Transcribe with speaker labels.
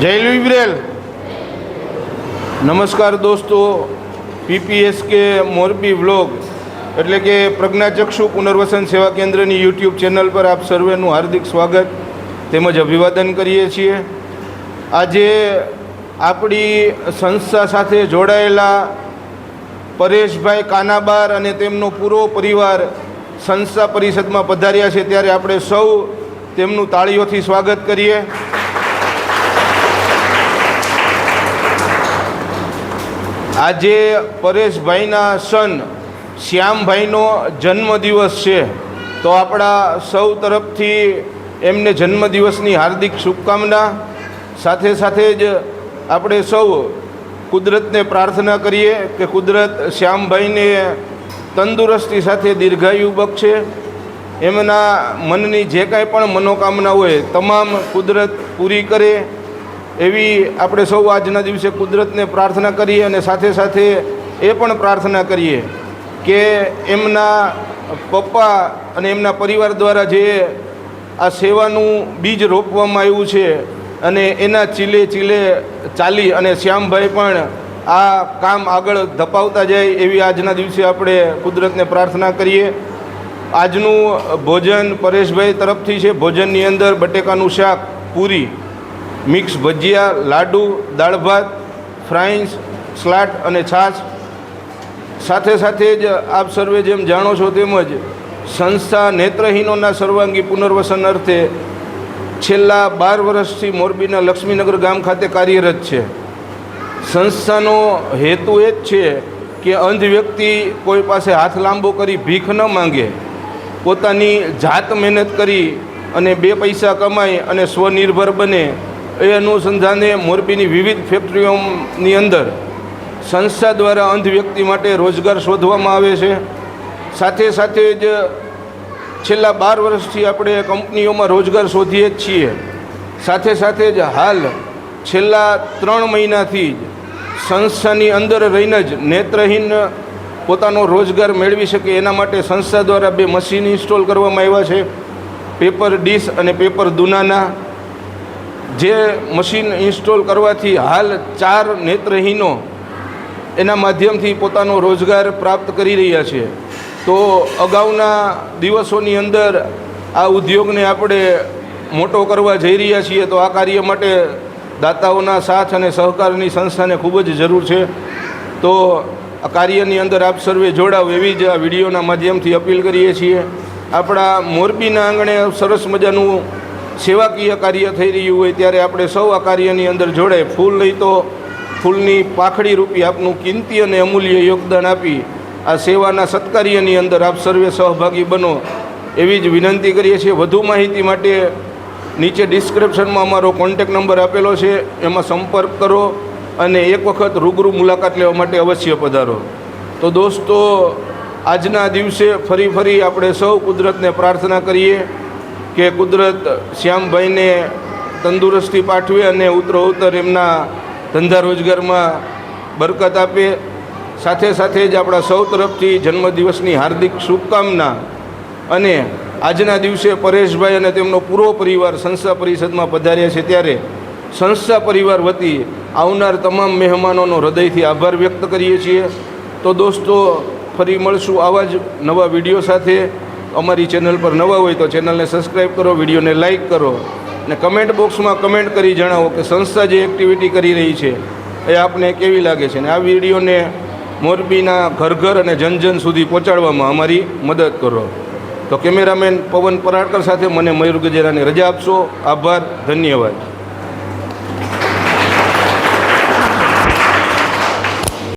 Speaker 1: જય લુઈબ્રેલ નમસ્કાર દોસ્તો, પીપીએસકે મોરબી વ્લોગ, એટલે કે પ્રજ્ઞાચક્ષુ પુનર્વસન સેવા કેન્દ્રની યુટ્યુબ ચેનલ પર આપ સર્વેનું હાર્દિક સ્વાગત, તેમજ અભિવાદન કરીએ છીએ. આજે આપણી સંસ્થા સાથે જોડાયેલા પરેશભાઈ કાનાબાર અને તેમનો પૂરો પરિવાર સંસ્થા પરિષદમાં પધાર્યા છે, ત્યારે આપણે સૌ તેમનું તાળીઓથી સ્વાગત કરીએ. આજે પરેશભાઈના સન શ્યામભાઈનો જન્મદિવસ છે. તો આપણા સૌ તરફથી એમને જન્મદિવસની હાર્દિક શુભકામના. સાથે સાથે જ આપણે સૌ કુદરતને પ્રાર્થના કરીએ કે કુદરત શ્યામભાઈને તંદુરસ્તી સાથે દીર્ઘાયુ બક્ષે. એમના મનની જે કાંઈ પણ મનોકામના હોય, તમામ કુદરત પૂરી કરે. એવી આપણે સૌ આજના દિવસે કુદરતને પ્રાર્થના કરીએ અને સાથે સાથે એ પણ પ્રાર્થના કરીએ કે એમના પપ્પા અને એમના પરિવાર દ્વારા જે આ સેવાનું બીજ રોપવામાં આવ્યું છે અને એના ચીલે ચીલે ચાલી અને શ્યામભાઈ પણ આ કામ આગળ ધપાવતા જાય એવી આજના દિવસે આપણે કુદરતને પ્રાર્થના કરીએ. આજનું ભોજન પરેશભાઈ તરફથી છે. ભોજનની અંદર બટેકાનું શાક પૂરી મિક્સ ભજીયા, લાડુ, દાળ ભાત ફ્રાઈન્સ સ્લાટ અને છાશ. સાથે સાથે જ આપ સર્વે જેમ જાણો છો તેમજ સંસ્થા નેત્રહીનોના સર્વાંગી પુનર્વસન અર્થે છેલ્લા બાર વર્ષથી મોરબીના લક્ષ્મીનગર ગામ ખાતે કાર્યરત છે. સંસ્થાનો હેતુ એ જ છે કે અંધ વ્યક્તિ કોઈ પાસે હાથ લાંબો કરી ભીખ ન માંગે. પોતાની જાત મહેનત કરી અને બે પૈસા કમાય અને સ્વનિર્ભર બને. એ અનુસંધાને મોરબીની વિવિધ ફેક્ટરીઓની અંદર સંસ્થા દ્વારા અંધ વ્યક્તિ માટે રોજગાર શોધવામાં આવે છે. સાથે સાથે જ છેલ્લા બાર વર્ષથી આપણે કંપનીઓમાં રોજગાર શોધીએ જ છીએ. સાથે સાથે જ હાલ છેલ્લા ત્રણ મહિનાથી જ સંસ્થાની અંદર રહીને જ નેત્રહીન પોતાનો રોજગાર મેળવી શકે એના માટે સંસ્થા દ્વારા બે મશીન ઇન્સ્ટોલ કરવામાં આવ્યા છે. પેપર ડીશ અને પેપર દુનાના જે મશીન ઇન્સ્ટોલ કરવાથી હાલ ચાર નેત્રહીનો એના માધ્યમથી પોતાનો રોજગાર પ્રાપ્ત કરી રહ્યા છે. તો અગાઉના દિવસોની અંદર આ ઉદ્યોગને આપણે મોટો કરવા જઈ રહ્યા છીએ તો આ કાર્ય માટે દાતાઓના સાથ અને સહકારની સંસ્થાને ખૂબ જ જરૂર છે. તો આ કાર્યની અંદર આપ સર્વે જોડાવ એવી જ આ વિડીયોના માધ્યમથી અપીલ કરીએ છીએ. આપણા મોરબીના આંગણે સરસ મજાનું સેવાકીય કાર્ય થઈ રહ્યું હોય ત્યારે આપણે સૌ આ કાર્યની અંદર જોડાય ફૂલ નહીં તો ફૂલની પાખડી રૂપી આપનું કિંમતી અને અમૂલ્ય યોગદાન આપી આ સેવાના સત્કાર્યની અંદર આપ સર્વે સહભાગી બનો એવી જ વિનંતી કરીએ છીએ. વધુ માહિતી માટે નીચે ડિસ્ક્રિપ્શનમાં અમારો કોન્ટેક નંબર આપેલો છે. એમાં સંપર્ક કરો અને એક વખત રૂબરૂ મુલાકાત લેવા માટે અવશ્ય પધારો. તો દોસ્તો, આજના દિવસે ફરી ફરી આપણે સૌ કુદરતને પ્રાર્થના કરીએ. કે કુદરત શ્યામભાઈને તંદુરસ્તી પાઠવે અને ઉત્તરોત્તર એમના ધંધા રોજગારમાં બરકત આપે. સાથે સાથે જ આપણા સૌ તરફથી જન્મદિવસની હાર્દિક શુભકામના અને આજના દિવસે પરેશભાઈ અને તેમનો પૂરો પરિવાર સંસ્થા પરિષદમાં પધાર્યા છે ત્યારે સંસ્થા પરિવાર વતી આવનાર તમામ મહેમાનોનો હૃદયથી આભાર વ્યક્ત કરીએ છીએ. તો દોસ્તો, ફરી મળશું આવા જ નવા વીડિયો સાથે. અમારી ચેનલ પર નવા હોય તો ચેનલને સબસ્ક્રાઈબ કરો, વિડીયોને લાઇક કરો અને કમેન્ટ બોક્સમાં કમેન્ટ કરી જણાવો કે સંસ્થા જે એક્ટિવિટી કરી રહી છે એ આપને કેવી લાગે છે અને આ વિડીયોને મોરબીના ઘર ઘર અને જન જન સુધી પહોંચાડવામાં અમારી મદદ કરો. તો કેમેરામેન પવન પરાડકર સાથે મને મયુર ગજેરાની રજા આપશો. આભાર, ધન્યવાદ.